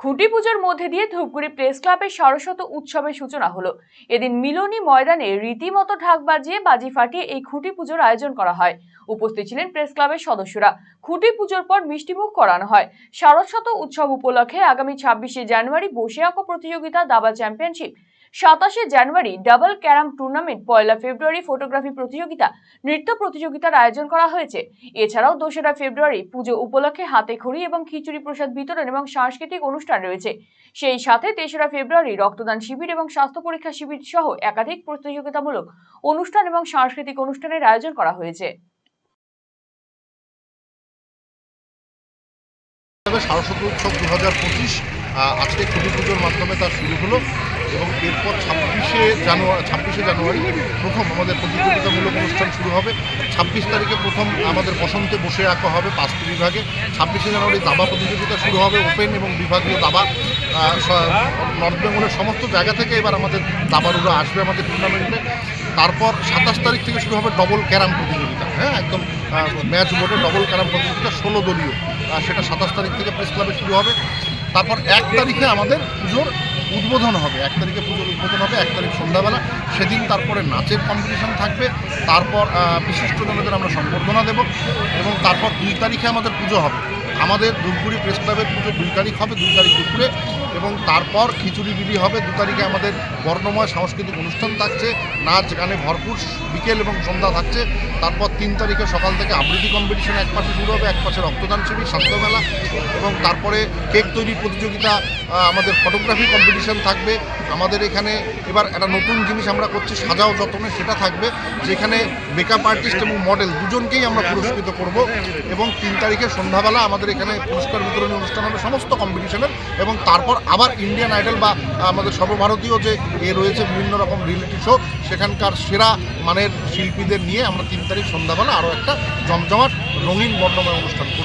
খুঁটি পুজোর মধ্যে দিয়ে ধূপগুড়ি প্রেস ক্লাবের সরস্বত উৎসবের সূচনা হলো। এদিন মিলনী ময়দানে রীতিমতো ঢাক বাজিয়ে বাজি ফাটিয়ে এই খুঁটি পুজোর আয়োজন করা হয়। উপস্থিত ছিলেন প্রেস ক্লাবের সদস্যরা। খুঁটি পুজোর পর মিষ্টিমুখ করানো হয়। সরস্বত উৎসব উপলক্ষে আগামী ছাব্বিশে জানুয়ারি বসে আঁকো প্রতিযোগিতা দাবা চ্যাম্পিয়নশিপ। সাতাশে জানুয়ারি ডাবল ক্যারাম টুর্নামেন্ট, পয়লা ফেব্রুয়ারি ফটোগ্রাফি প্রতিযোগিতা, নৃত্য প্রতিযোগিতার আয়োজন করা হয়েছে। এছাড়াও দোসরা ফেব্রুয়ারি পুজো উপলক্ষে হাতে খড়ি এবং খিচুড়ি প্রসাদ বিতরণ এবং সাংস্কৃতিক অনুষ্ঠান রয়েছে। সেই সাথে তেসরা ফেব্রুয়ারি রক্তদান শিবির এবং স্বাস্থ্য পরীক্ষা শিবির সহ একাধিক প্রতিযোগিতামূলক অনুষ্ঠান এবং সাংস্কৃতিক অনুষ্ঠানের আয়োজন করা হয়েছে। সরস্বতী উৎসব দু হাজার পঁচিশ আজকে খুঁটি পুজোর মাধ্যমে তা শুরু হলো এবং এরপর ছাব্বিশে জানুয়ারি ছাব্বিশে জানুয়ারি প্রথম আমাদের প্রতিযোগিতামূলক অনুষ্ঠান শুরু হবে। ছাব্বিশ তারিখে প্রথম আমাদের বসন্তে বসে আঁকা হবে পাঁচটি বিভাগে। ছাব্বিশে জানুয়ারি দাবা প্রতিযোগিতা শুরু হবে ওপেন এবং বিভাগীয় দাবা। নর্থ বেঙ্গলের সমস্ত জায়গা থেকে এবার আমাদের দাবারুরা আসবে আমাদের টুর্নামেন্টে তারপর সাতাশ তারিখ থেকে শুরু হবে ডবল ক্যারাম প্রতিযোগিতা। হ্যাঁ একদম ম্যাচ বোর্ডে ডবল ক্যারাম প্রতিযোগিতা ষোলো দলীয়। সেটা সাতাশ তারিখ থেকে প্রেস ক্লাবে শুরু হবে। তারপর এক তারিখে আমাদের পুজোর উদ্বোধন হবে। এক তারিখে পুজোর উদ্বোধন হবে, এক তারিখ সন্ধ্যাবেলা। সেদিন তারপরে নাচের কম্পিটিশন থাকবে। তারপর বিশিষ্ট বিশিষ্টজনদের আমরা সম্বর্ধনা দেব এবং তারপর দুই তারিখে আমাদের পুজো হবে। আমাদের ধূপগুড়ি প্রেস ক্লাবের পুজো দুই তারিখ হবে, দুই তারিখ দুপুরে। এবং তারপর খিচুড়ি বিলি হবে। দু তারিখে আমাদের বর্ণময় সাংস্কৃতিক অনুষ্ঠান থাকছে। নাচ গানে ভরপুর বিকেল এবং সন্ধ্যা থাকছে। তারপর তিন তারিখে সকাল থেকে আবৃত্তি কম্পিটিশন এক পাশে শুরু হবে এক পাশে রক্তদান শিবির, স্বাস্থ্যমেলা এবং তারপরে কেক তৈরি প্রতিযোগিতা আমাদের ফটোগ্রাফি কম্পিটিশান থাকবে। আমাদের এখানে এবার একটা নতুন জিনিস আমরা করছি, সাজাও যতনে, সেটা থাকবে, যেখানে মেকআপ আর্টিস্ট এবং মডেল দুজনকেই আমরা পুরস্কৃত করব এবং তিন তারিখে সন্ধ্যাবেলা আমাদের এখানে পুরস্কার বিতরণী অনুষ্ঠান হবে সমস্ত কম্পিটিশনের এবং তারপর আবার ইন্ডিয়ান আইডল বা আমাদের সর্বভারতীয় যে এ রয়েছে, বিভিন্ন রকম রিয়েলিটি শো সেখানকার সেরা মানের শিল্পীদের নিয়ে আমরা তিন তারিখ সন্ধ্যাবেলা আরও একটা জমজমাট রঙিন বর্ণময় অনুষ্ঠান করব।